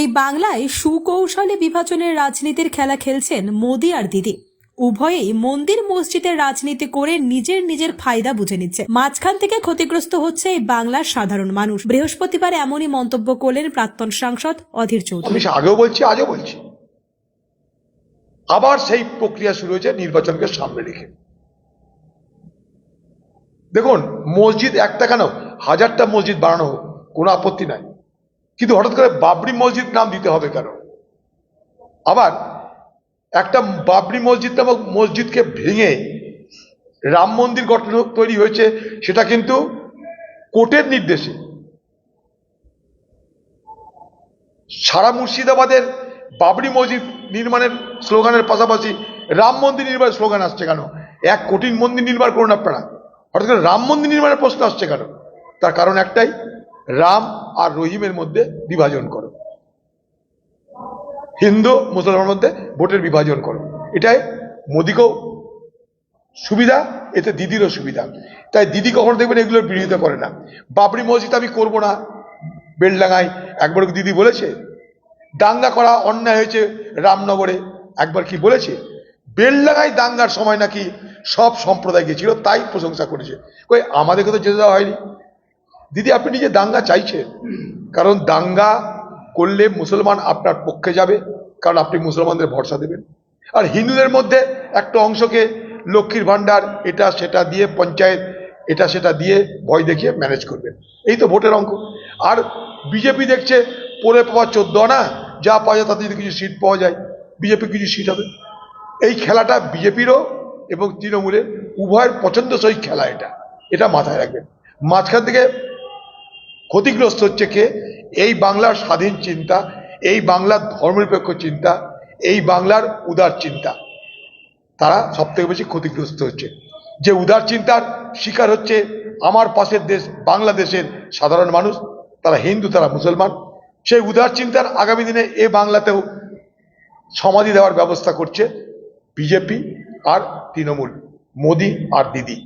এই বাংলায় সুকৌশলে বিভাজনের রাজনীতির খেলা খেলছেন মোদি আর দিদি। উভয়েই মন্দির মসজিদের রাজনীতি করে নিজের নিজের ফায়দা বুঝে নিচ্ছে। মাঝখান থেকে ক্ষতিগ্রস্ত হচ্ছে এই বাংলার সাধারণ মানুষ। বৃহস্পতিবার এমনই মন্তব্য করলেন প্রাক্তন সাংসদ অধীর চৌধুরী। আগেও বলছি, আজও বলছি। আবার সেই প্রক্রিয়া শুরু হয়েছে, নির্বাচনকে সামনে রেখে। দেখুন, মসজিদ একটা কেন হাজারটা মসজিদ বানানো হোক, কোনো আপত্তি নাই। কিন্তু হঠাৎ করে বাবরি মসজিদ নাম দিতে হবে কেন আবার একটা বাবরি মসজিদ নামক মসজিদকে ভেঙে রাম মন্দির গঠন তৈরি হয়েছে, সেটা কিন্তু কোর্টের নির্দেশে। সারা মুর্শিদাবাদের বাবরি মসজিদ নির্মাণের স্লোগানের পাশাপাশি রাম মন্দির নির্মাণের স্লোগান আসছে কেন? এক কঠিন মন্দির নির্মাণ করুন আপনারা। হঠাৎ করে রাম মন্দির নির্মাণের প্রশ্ন আসছে কেন? তার কারণ একটাই রাম আর রহিমের মধ্যে বিভাজন করো। হিন্দু, মুসলমানের মধ্যে ভোটের বিভাজন করো। এটাই মোদিকেও সুবিধা, এতে দিদিরও সুবিধা। তাই দিদি কখনো দেখবেন এগুলোর বিরোধিতা করে না। বাবরি মসজিদ আমি করব না। বেলডাঙ্গায় একবার দিদি বলেছে? দাঙ্গা করা অন্যায় হয়েছে রামনগরে। একবার কি বলেছে? বেলডাঙ্গায় দাঙ্গার সময় নাকি সব সম্প্রদায় গেছিল, তাই প্রশংসা করেছে। কই, আমাদেরকে তো যেতে দেওয়া হয়নি। দিদি, আপনি নিজে দাঙ্গা চাইছেন। কারণ দাঙ্গা করলে মুসলমান আপনার পক্ষে যাবে, কারণ আপনি মুসলমানদের ভরসা দেবেন। আর হিন্দুদের মধ্যে একটা অংশকে লক্ষ্মীর ভাণ্ডার, এটা সেটা দিয়ে পঞ্চায়েত, এটা সেটা দিয়ে ভয় দেখিয়ে ম্যানেজ করবেন। এই তো ভোটের অঙ্ক। আর বিজেপি দেখছে পরে পাওয়া চোদ্দ না যা পাওয়া যায় তাতে যদি কিছু সিট পাওয়া যায়। বিজেপি কিছু সিট হবে। এই খেলাটা বিজেপিরও এবং তৃণমূলের উভয়ের পছন্দসই খেলা এটা। এটা মাথায় রাখবেন। মাঝখান থেকে ক্ষতিগ্রস্ত হচ্ছে কে? এই বাংলার স্বাধীন চিন্তা, এই বাংলার ধর্মনিরপেক্ষ চিন্তা, এই বাংলার উদার চিন্তা। তারা সব থেকে বেশি ক্ষতিগ্রস্ত হচ্ছে। যে উদার চিন্তার শিকার হচ্ছে আমার পাশের দেশ, বাংলাদেশের সাধারণ মানুষ, তারা হিন্দু, তারা মুসলমান। সেই উদার চিন্তার আগামী দিনে এ বাংলাতেও সমাধি দেওয়ার ব্যবস্থা করছে বিজেপি আর তৃণমূল, মোদি আর দিদি।